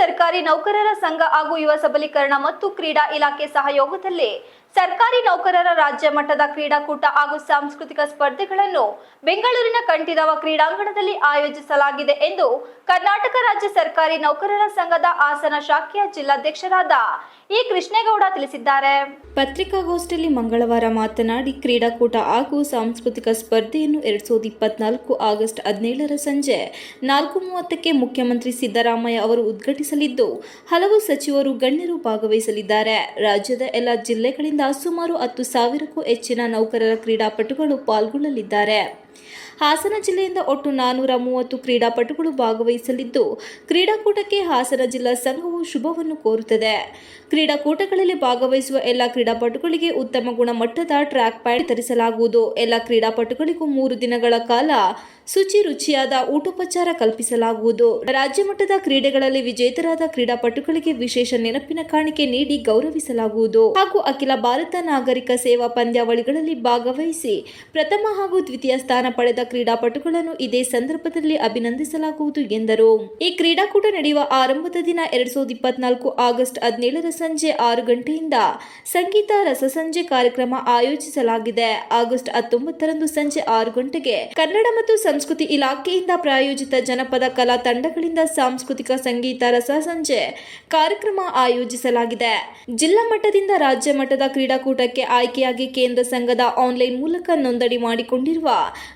ಸರ್ಕಾರಿ ನೌಕರರ ಸಂಘ ಹಾಗೂ ಯುವ ಸಬಲೀಕರಣ ಮತ್ತು ಕ್ರೀಡಾ ಇಲಾಖೆ ಸಹಯೋಗದಲ್ಲಿ ಸರ್ಕಾರಿ ನೌಕರರ ರಾಜ್ಯ ಮಟ್ಟದ ಕ್ರೀಡಾಕೂಟ ಹಾಗೂ ಸಾಂಸ್ಕೃತಿಕ ಸ್ಪರ್ಧೆಗಳನ್ನು ಬೆಂಗಳೂರಿನ ಕಂಠೀರವ ಕ್ರೀಡಾಂಗಣದಲ್ಲಿ ಆಯೋಜಿಸಲಾಗಿದೆ ಎಂದು ಕರ್ನಾಟಕ ರಾಜ್ಯ ಸರ್ಕಾರಿ ನೌಕರರ ಸಂಘದ ಹಾಸನ ಶಾಖೆಯ ಜಿಲ್ಲಾಧ್ಯಕ್ಷರಾದ ಇ ಕೃಷ್ಣೇಗೌಡ ತಿಳಿಸಿದ್ದಾರೆ. ಪತ್ರಿಕಾಗೋಷ್ಠಿಯಲ್ಲಿ ಮಂಗಳವಾರ ಮಾತನಾಡಿ, ಕ್ರೀಡಾಕೂಟ ಹಾಗೂ ಸಾಂಸ್ಕೃತಿಕ ಸ್ಪರ್ಧೆಯನ್ನು ಎರಡ್ ಸಾವಿರದ ಇಪ್ಪತ್ನಾಲ್ಕು ಆಗಸ್ಟ್ ಹದಿನೇಳರ ಸಂಜೆ ನಾಲ್ಕು ಮೂವತ್ತಕ್ಕೆ ಮುಖ್ಯಮಂತ್ರಿ ಸಿದ್ದರಾಮಯ್ಯ ಅವರು ಉದ್ಘಾಟಿಸಲಿದ್ದು, ಹಲವು ಸಚಿವರು ಗಣ್ಯರು ಭಾಗವಹಿಸಲಿದ್ದಾರೆ. ರಾಜ್ಯದ ಎಲ್ಲ ಜಿಲ್ಲೆಗಳಿಂದ ಸುಮಾರು ಹತ್ತು ಸಾವಿರಕ್ಕೂ ಹೆಚ್ಚಿನ ನೌಕರರ ಕ್ರೀಡಾಪಟುಗಳು ಪಾಲ್ಗೊಳ್ಳಲಿದ್ದಾರೆ. ಹಾಸನ ಜಿಲ್ಲೆಯಿಂದ ಒಟ್ಟು ನಾನ್ನೂರ ಮೂವತ್ತು ಕ್ರೀಡಾಪಟುಗಳು ಭಾಗವಹಿಸಲಿದ್ದು, ಕ್ರೀಡಾಕೂಟಕ್ಕೆ ಹಾಸನ ಜಿಲ್ಲಾ ಸಂಘವು ಶುಭವನ್ನು ಕೋರುತ್ತದೆ. ಕ್ರೀಡಾಕೂಟಗಳಲ್ಲಿ ಭಾಗವಹಿಸುವ ಎಲ್ಲ ಕ್ರೀಡಾಪಟುಗಳಿಗೆ ಉತ್ತಮ ಗುಣಮಟ್ಟದ ಟ್ರ್ಯಾಕ್ ಪ್ಯಾಡ್ ತರಿಸಲಾಗುವುದು. ಎಲ್ಲ ಕ್ರೀಡಾಪಟುಗಳಿಗೂ ಮೂರು ದಿನಗಳ ಕಾಲ ಶುಚಿ ರುಚಿಯಾದ ಊಟೋಪಚಾರ ಕಲ್ಪಿಸಲಾಗುವುದು. ರಾಜ್ಯ ಮಟ್ಟದ ಕ್ರೀಡೆಗಳಲ್ಲಿ ವಿಜೇತರಾದ ಕ್ರೀಡಾಪಟುಗಳಿಗೆ ವಿಶೇಷ ನೆನಪಿನ ಕಾಣಿಕೆ ನೀಡಿ ಗೌರವಿಸಲಾಗುವುದು. ಹಾಗೂ ಅಖಿಲ ಭಾರತ ನಾಗರಿಕ ಸೇವಾ ಪಂದ್ಯಾವಳಿಗಳಲ್ಲಿ ಭಾಗವಹಿಸಿ ಪ್ರಥಮ ಹಾಗೂ ದ್ವಿತೀಯ ಸ್ಥಾನ ಪಡೆದ ಕ್ರೀಡಾಪಟುಗಳನ್ನು ಇದೇ ಸಂದರ್ಭದಲ್ಲಿ ಅಭಿನಂದಿಸಲಾಗುವುದು ಎಂದರು. ಈ ಕ್ರೀಡಾಕೂಟ ನಡೆಯುವ ಆರಂಭದ ದಿನ ಎರಡ್ ಸಾವಿರದ ಇಪ್ಪತ್ನಾಲ್ಕು ಆಗಸ್ಟ್ ಹದಿನೇಳರ ಸಂಜೆ ಆರು ಗಂಟೆಯಿಂದ ಸಂಗೀತ ರಸಸಂಜೆ ಕಾರ್ಯಕ್ರಮ ಆಯೋಜಿಸಲಾಗಿದೆ. ಆಗಸ್ಟ್ ಹತ್ತೊಂಬತ್ತರಂದು ಸಂಜೆ ಆರು ಗಂಟೆಗೆ ಕನ್ನಡ ಮತ್ತು ಸಂಸ್ಕೃತಿ ಇಲಾಖೆಯಿಂದ ಪ್ರಾಯೋಜಿತ ಜನಪದ ಕಲಾ ತಂಡಗಳಿಂದ ಸಾಂಸ್ಕೃತಿಕ, ಸಂಗೀತ ರಸಸಂಜೆ ಕಾರ್ಯಕ್ರಮ ಆಯೋಜಿಸಲಾಗಿದೆ. ಜಿಲ್ಲಾ ಮಟ್ಟದಿಂದ ರಾಜ್ಯ ಮಟ್ಟದ ಕ್ರೀಡಾಕೂಟಕ್ಕೆ ಆಯ್ಕೆಯಾಗಿ ಕೇಂದ್ರ ಸಂಘದ ಆನ್ಲೈನ್ ಮೂಲಕ ನೋಂದಣಿ ಮಾಡಿಕೊಂಡಿರುವ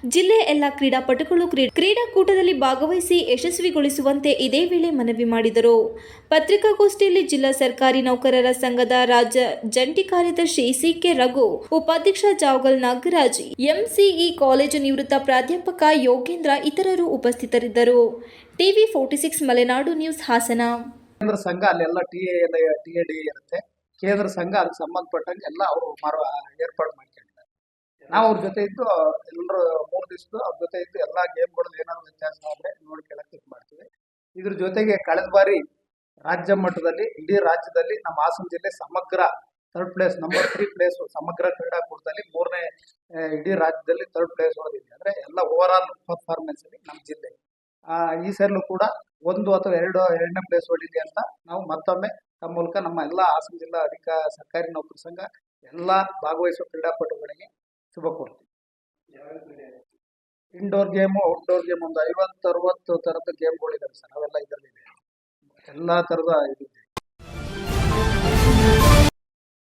ಜಿಲ್ಲೆಯ ಎಲ್ಲ ಕ್ರೀಡಾಪಟುಗಳು ಕ್ರೀ- ಕ್ರೀಡಾಕೂಟದಲ್ಲಿ ಭಾಗವಹಿಸಿ ಯಶಸ್ವಿಗೊಳಿಸುವಂತೆ ಇದೇ ವೇಳೆ ಮನವಿ ಮಾಡಿದರು. ಪತ್ರಿಕಾಗೋಷ್ಠಿಯಲ್ಲಿ ಜಿಲ್ಲಾ ಸರ್ಕಾರಿ ನೌಕರರ ಸಂಘದ ರಾಜ್ಯ ಜಂಟಿ ಕಾರ್ಯದರ್ಶಿ ಸಿ ಕೆ ರಘು, ಉಪಾಧ್ಯಕ್ಷ ಜಾವಗಲ್ ನಾಗರಾಜ್, ಎಂಸಿಇ ಕಾಲೇಜು ನಿವೃತ್ತ ಪ್ರಾಧ್ಯಾಪಕ ಯೋಗೇಂದ್ರ ಇತರರು ಉಪಸ್ಥಿತರಿದ್ದರು. TV forty six Malenadu news Hassan. ಕೇಂದ್ರ ಸಂಘ ಅಲ್ಲೆಲ್ಲ ಟಿ ಎ ಟಿ ಎ ಇರುತ್ತೆ. ಕೇಂದ್ರ ಸಂಘ ಅದಕ್ಕೆ ಸಂಬಂಧಪಟ್ಟಂಗೆ ಎಲ್ಲ ಅವರು ಮಾರುವ ಏರ್ಪಾಡು ಮಾಡ್ಕೊಂಡಿದ್ದಾರೆ ನಾವು ಅವ್ರ ಜೊತೆ ಇದ್ದು ಎಲ್ಲರೂ ಮೂರು ದಿವಸದ್ದು ಅವ್ರ ಜೊತೆ ಇದ್ದು ಎಲ್ಲ ಗೇಮ್ಗಳಲ್ಲಿ ಏನಾದ್ರು ವ್ಯತ್ಯಾಸ ಆದರೆ ನೋಡ್ಕೊಳಕ್ಕೆ ಇದು ಮಾಡ್ತೀವಿ. ಇದ್ರ ಜೊತೆಗೆ ಕಳೆದ ಬಾರಿ ರಾಜ್ಯ ಮಟ್ಟದಲ್ಲಿ ಇಡೀ ರಾಜ್ಯದಲ್ಲಿ ನಮ್ಮ ಹಾಸನ ಜಿಲ್ಲೆ ಸಮಗ್ರ third place number three place ಸಮಗ್ರ ಕ್ರೀಡಾಕೂಟದಲ್ಲಿ ಮೂರನೇ ಇಡೀ ರಾಜ್ಯದಲ್ಲಿ ಥರ್ಡ್ ಪ್ಲೇಸ್ ಹೊಡೆದಿದೆ ಅಂದ್ರೆ ಎಲ್ಲ ಓವರ್ ಆಲ್ ಪರ್ಫಾರ್ಮೆನ್ಸ್ ಅಲ್ಲಿ ನಮ್ಮ ಜಿಲ್ಲೆ. ಆ, ಈ ಸರಿಲೂ ಕೂಡ ಒಂದು ಅಥವಾ ಎರಡು ಎರಡನೇ ಪ್ಲೇಸ್ ಹೊಡಿಲಿ ಅಂತ ನಾವು ಮತ್ತೊಮ್ಮೆ ತಮ್ಮ ಮೂಲಕ ನಮ್ಮ ಎಲ್ಲ ಹಾಸನ ಜಿಲ್ಲಾ ಅಧಿಕ ಸರ್ಕಾರಿ ನೌಕರ ಸಂಘ ಎಲ್ಲ ಭಾಗವಹಿಸುವ ಕ್ರೀಡಾಪಟುಗಳಿಗೆ ಶುಭ ಕೋರ್ತೀನಿ ಇಂಡೋರ್ ಗೇಮು ಔಟ್ಡೋರ್ ಗೇಮ್ ಒಂದು ಐವತ್ತು ಅರವತ್ತು ಥರದ ಗೇಮ್ಗಳಿದಾವೆ ಸರ್, ಅವೆಲ್ಲ ಇದರಲ್ಲಿದೆ ಎಲ್ಲ ಥರದ ಇದಿದೆ